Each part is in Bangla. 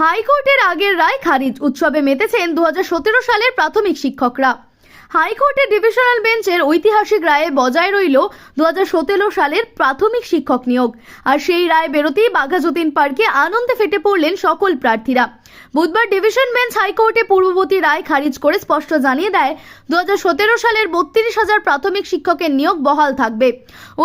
হাইকোর্টের আগের রায় খারিজ। উৎসবে মেতেছেন দু হাজার সতেরো সালের প্রাথমিক শিক্ষকরা। হাইকোর্টের ডিভিশনাল বেঞ্চের ঐতিহাসিক রায়ে বজায় রইল দু হাজার সতেরো সালের প্রাথমিক শিক্ষক নিয়োগ। আর সেই রায় বেরোতেই বাঘাযতীন পার্কে আনন্দে ফেটে পড়লেন সকল প্রার্থীরা। বুধবার ডিভিশন বেঞ্চ হাইকোর্টে পূর্ববর্তী রায় খারিজ করে স্পষ্ট জানিয়ে দেয় দু হাজার সতেরো সালের বত্রিশ হাজার প্রাথমিক শিক্ষকের নিয়োগ বহাল থাকবে।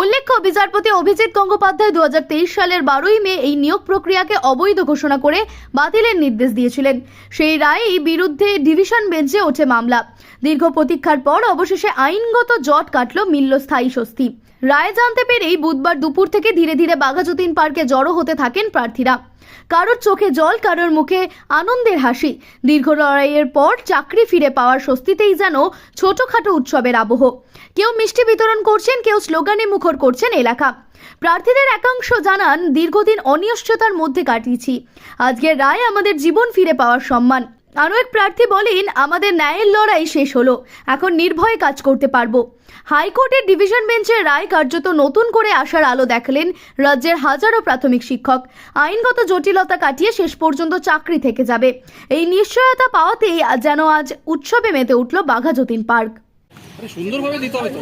উল্লেখ্য, বিচারপতি অভিজিৎ গঙ্গোপাধ্যায় দু হাজার তেইশ সালের বারোই মে এই নিয়োগ প্রক্রিয়াকে অবৈধ ঘোষণা করে বাতিলের নির্দেশ দিয়েছিলেন। সেই রায়েই বিরুদ্ধে ডিভিশন বেঞ্চে ওঠে মামলা। দীর্ঘ প্রতীক্ষার পর অবশেষে আইনগত জট কাটল মিলল স্থায়ী স্বস্তি। রায় জানতে পেরেই বুধবার দুপুর থেকে ধীরে ধীরে বাঘাযতীন পার্কে জড়ো হতে থাকেন প্রার্থীরা। কারোর চোখে জল, কারোর মুখে আনন্দের হাসি। দীর্ঘ লড়াইয়ের পর চাকরি ফিরে পাওয়ার স্বস্তিতেই যেন ছোটখাটো উৎসবের আবহ। কেউ মিষ্টি বিতরণ করছেন, কেউ স্লোগানে মুখর করছেন এলাকা। প্রার্থীদের একাংশ জানান, দীর্ঘদিন অনিশ্চয়তার মধ্যে কাটিয়েছি। আজকের রায় আমাদের জীবন ফিরে পাওয়ার সম্মান। আরও এক প্রার্থী বলেন আমাদের ন্যায়ের লড়াই শেষ হলো। এখন নির্ভয়ে কাজ করতে পারব। হাইকোর্টের ডিভিশন বেঞ্চের রায় কার্যত নতুন করে আসার আলো দেখালেন রাজ্যের হাজারো প্রাথমিক শিক্ষক। আইনগত জটিলতা কাটিয়ে শেষ পর্যন্ত চাকরি থেকে যাবে। এই নিশ্চয়তা পাওয়াতেই যেন আজ উৎসবে মেতে উঠল বাঘাযতীন পার্ক। সুন্দরভাবে দিতে হবে তো।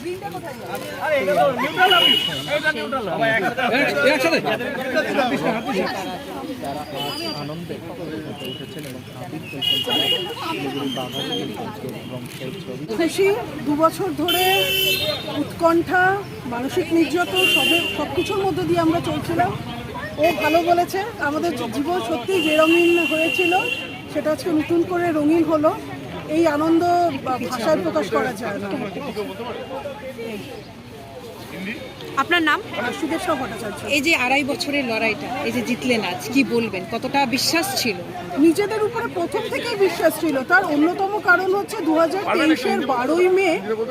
আড়াই বছরের সেই লড়াই আজ তারা এ, একসাথে খুশি দু বছর ধরে উৎকণ্ঠা মানসিক নির্যাতন সব কিছুর মধ্যে দিয়ে আমরা চলছিলাম। ও ভালো বলেছে আমাদের জীবন সত্যি যে রঙিন হয়েছিল সেটা আজকে নতুন করে রঙিন হলো। এই আনন্দ ভাষায় প্রকাশ করা যায়। না আপনার নাম? সুদেশা ভট্টাচার্য। এই যে আড়াই বছরের লড়াইটা এই যে জিতলেন আজ কি বলবেন? কতটা বিশ্বাস ছিল? নিজেদের উপরে প্রথম থেকেই বিশ্বাস ছিল। তার অন্যতম কারণ হচ্ছে দু হাজার তেইশের বারোই মে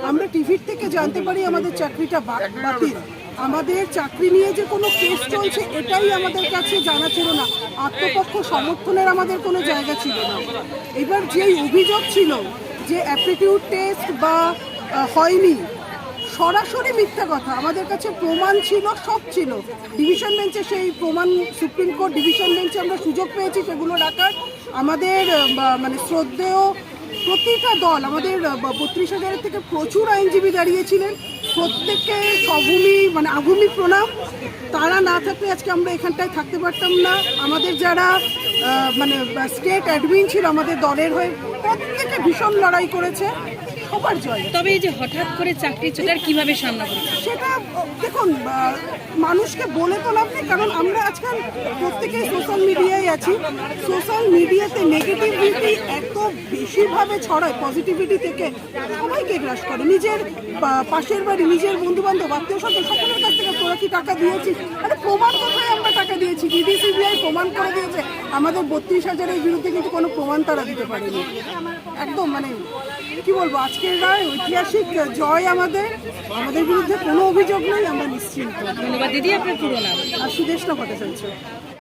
আমরা টিভির থেকে জানতে পারি আমাদের চাকরিটা বাতিল। আমাদের চাকরি নিয়ে যে কোনো কেস চলছে, এটাই আমাদের কাছে জানা ছিল না। আত্মপক্ষ সমর্থনের আমাদের কোনো জায়গা ছিল না। এবার যেই অভিযোগ ছিল যে অ্যাপটিটিউড টেস্ট বা হয়নি, সরাসরি মিথ্যা কথা, আমাদের কাছে প্রমাণ ছিল, সব ছিল। ডিভিশন বেঞ্চে সেই প্রমাণ সুপ্রিম কোর্ট ডিভিশন বেঞ্চে আমরা সুযোগ পেয়েছি সেগুলো রাখার। আমাদের মানে শ্রদ্ধেয় প্রতিটা দল, আমাদের বত্রিশ হাজারের থেকে প্রচুর আইনজীবী দাঁড়িয়েছিলেন। প্রত্যেককে সভূমি মানে আগুমি প্রণাম। তারা না থাকলে আজকে আমরা এখানটায় থাকতে পারতাম না। আমাদের যারা মানে স্টেট অ্যাডমিন ছিল আমাদের দলের হয়ে প্রত্যেকে ভীষণ লড়াই করেছে। সবার জয়। তবে এই যে হঠাৎ করে চাকরি চোটার কীভাবে সামনা করেছেন সেটা দেখুন মানুষকে বলে তো লাভ নেই কারণ আমরা আজকাল প্রত্যেকেই সোশ্যাল মিডিয়ায় আছি। সোশ্যাল মিডিয়াতে নেগেটিভিটি এত বেশিভাবে ছড়ায় পজিটিভিটি থেকে সবাইকে গ্রাস করে। নিজের পাশের বাড়ি নিজের বন্ধু বান্ধব আত্মীয় স্বজন সকলের কাছ থেকে তোরা কি টাকা দিয়েছিস? আরে প্রমাণ কোথায় আমরা দিয়েছি ইডি সিবিআই প্রমাণ করে দিয়েছে। আমাদের বত্রিশ হাজারের বিরুদ্ধে কিন্তু কোনো প্রমাণ তারা দিতে পারেনি। একদম মানে কি বলব আজকের রায় ঐতিহাসিক জয় আমাদের। আমাদের বিরুদ্ধে কোনো অভিযোগ নেই আমরা নিশ্চিন্ত। ধন্যবাদ দিদি আপনার পুরো নাম? আর সুদেশনা ভট্টাচার্য